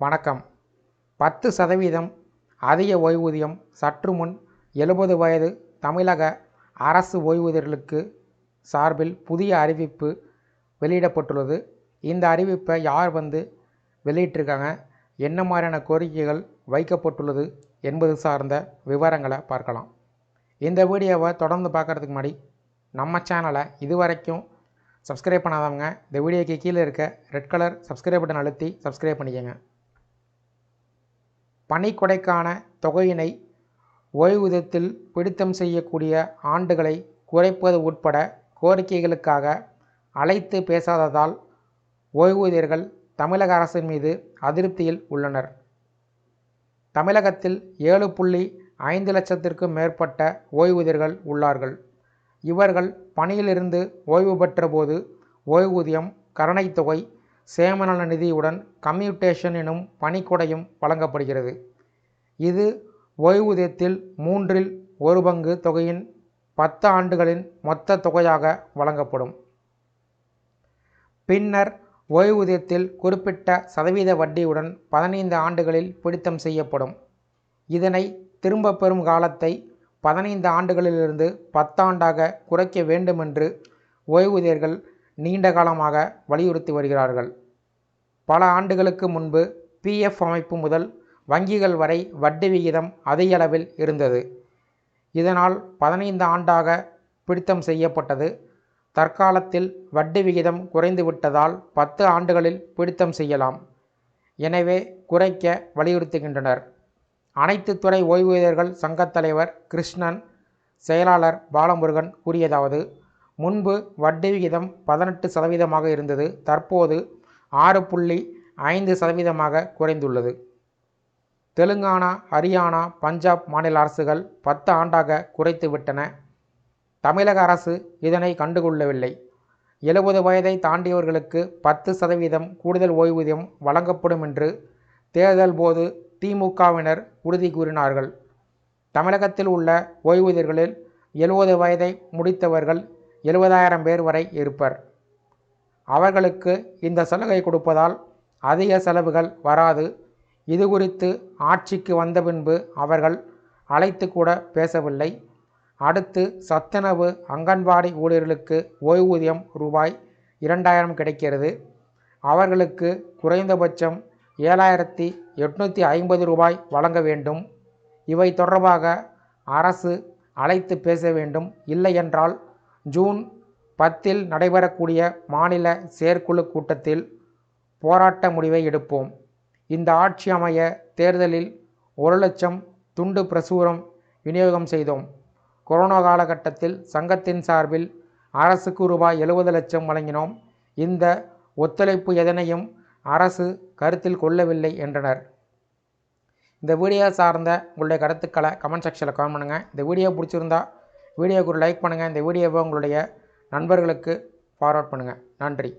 வணக்கம். பத்து சதவீதம் அதிக ஓய்வூதியம் சற்று முன் எழுபது வயது தமிழக அரசு ஓய்வூதியர்களுக்கு சார்பில் புதிய அறிவிப்பு வெளியிடப்பட்டுள்ளது. இந்த அறிவிப்பை யார் வந்து வெளியிட்டிருக்காங்க என்ன மாதிரியான கோரிக்கைகள் வைக்கப்பட்டுள்ளது என்பது சார்ந்த விவரங்களை பார்க்கலாம். இந்த வீடியோவை தொடர்ந்து பார்க்குறதுக்கு முன்னாடி நம்ம சேனலை இதுவரைக்கும் சப்ஸ்கிரைப் பண்ணாதவங்க இந்த வீடியோக்கு கீழே இருக்க ரெட் கலர் சப்ஸ்கிரைப் பட்டன் அழுத்தி சப்ஸ்கிரைப் பண்ணிக்கோங்க. பணிக்கொடைக்கான தொகையினை ஓய்வூதியத்தில் பிடித்தம் செய்யக்கூடிய ஆண்டுகளை குறைப்பது உட்பட கோரிக்கைகளுக்காக அழைத்து பேசாததால் ஓய்வூதியர்கள் தமிழக அரசின் மீது அதிருப்தியில் உள்ளனர். தமிழகத்தில் ஏழு புள்ளி ஐந்து லட்சத்திற்கும் மேற்பட்ட ஓய்வூதியர்கள் உள்ளார்கள். இவர்கள் பணியிலிருந்து ஓய்வு பெற்றபோது ஓய்வூதியம் கருணைத்தொகை சேமநல நிதியுடன் கம்யூட்டேஷன் எனும் பணிக்கொடையும் வழங்கப்படுகிறது. இது ஓய்வூதியத்தில் மூன்றில் ஒரு பங்கு தொகையின் பத்து ஆண்டுகளின் மொத்த தொகையாக வழங்கப்படும். பின்னர் ஓய்வூதியத்தில் குறிப்பிட்ட சதவீத வட்டியுடன் பதினைந்து ஆண்டுகளில் பிடித்தம் செய்யப்படும். இதனை திரும்ப பெறும் காலத்தை பதினைந்து ஆண்டுகளிலிருந்து பத்தாண்டாக குறைக்க வேண்டுமென்று ஓய்வூதியர்கள் நீண்ட காலமாக வலியுறுத்தி வருகிறார்கள். பல ஆண்டுகளுக்கு முன்பு பிஎஃப் அமைப்பு முதல் வங்கிகள் வரை வட்டி விகிதம் அதிக அளவில் இருந்தது. இதனால் பதினைந்து ஆண்டாக பிடித்தம் செய்யப்பட்டது. தற்காலத்தில் வட்டி விகிதம் குறைந்துவிட்டதால் பத்து ஆண்டுகளில் பிடித்தம் செய்யலாம். எனவே குறைக்க வலியுறுத்துகின்றனர். அனைத்து துறை ஓய்வூதியர்கள் சங்கத் தலைவர் கிருஷ்ணன் செயலாளர் பாலமுருகன் கூறியதாவது முன்பு வட்டி விகிதம் பதினெட்டு சதவீதமாக இருந்தது தற்போது ஆறு புள்ளி ஐந்து சதவீதமாக குறைந்துள்ளது. தெலுங்கானா ஹரியானா பஞ்சாப் மாநில அரசுகள் பத்து ஆண்டாக குறைத்துவிட்டன தமிழக அரசு இதனை கண்டுகொள்ளவில்லை. எழுபது வயதை தாண்டியவர்களுக்கு பத்து சதவீதம் கூடுதல் ஓய்வூதியம் வழங்கப்படும் என்று தேர்தல் போது திமுகவினர் உறுதி கூறினார்கள். தமிழகத்தில் உள்ள ஓய்வூதியர்களில் எழுபது வயதை முடித்தவர்கள் எழுபதாயிரம் பேர் வரை இருப்பர். அவர்களுக்கு இந்த சலுகை கொடுப்பதால் அதிக செலவுகள் வராது. இது குறித்து ஆட்சிக்கு வந்த பின்பு அவர்கள் அழைத்து கூட பேசவில்லை. அடுத்து சத்துணவு அங்கன்வாடி ஊழியர்களுக்கு ஓய்வூதியம் ரூபாய் இரண்டாயிரம் கிடைக்கிறது. அவர்களுக்கு குறைந்தபட்சம் ஏழாயிரத்தி எட்நூற்றி ஐம்பது ரூபாய் வழங்க வேண்டும். இவை தொடர்பாக அரசு அழைத்து பேச வேண்டும். இல்லையென்றால் ஜூன் பத்தில் நடைபெறக்கூடிய மாநில செயற்குழு கூட்டத்தில் போராட்ட முடிவை எடுப்போம். இந்த ஆட்சி அமைய தேர்தலில் ஒரு லட்சம் துண்டு பிரசுரம் விநியோகம் செய்தோம். கொரோனா காலகட்டத்தில் சங்கத்தின் சார்பில் அரசுக்கு ரூபாய் எழுபது லட்சம் வழங்கினோம். இந்த ஒத்துழைப்பு எதனையும் அரசு கருத்தில் கொள்ளவில்லை என்றனர். இந்த வீடியோ சார்ந்த உங்களுடைய கருத்துக்களை கமெண்ட் செக்ஷனில் கமெண்ட் பண்ணுங்கள் இந்த வீடியோ பிடிச்சிருந்தா வீடியோக்கு ஒரு லைக் பண்ணுங்கள் இந்த வீடியோவை உங்களுடைய நண்பர்களுக்கு ஃபார்வர்ட் பண்ணுங்கள் நன்றி.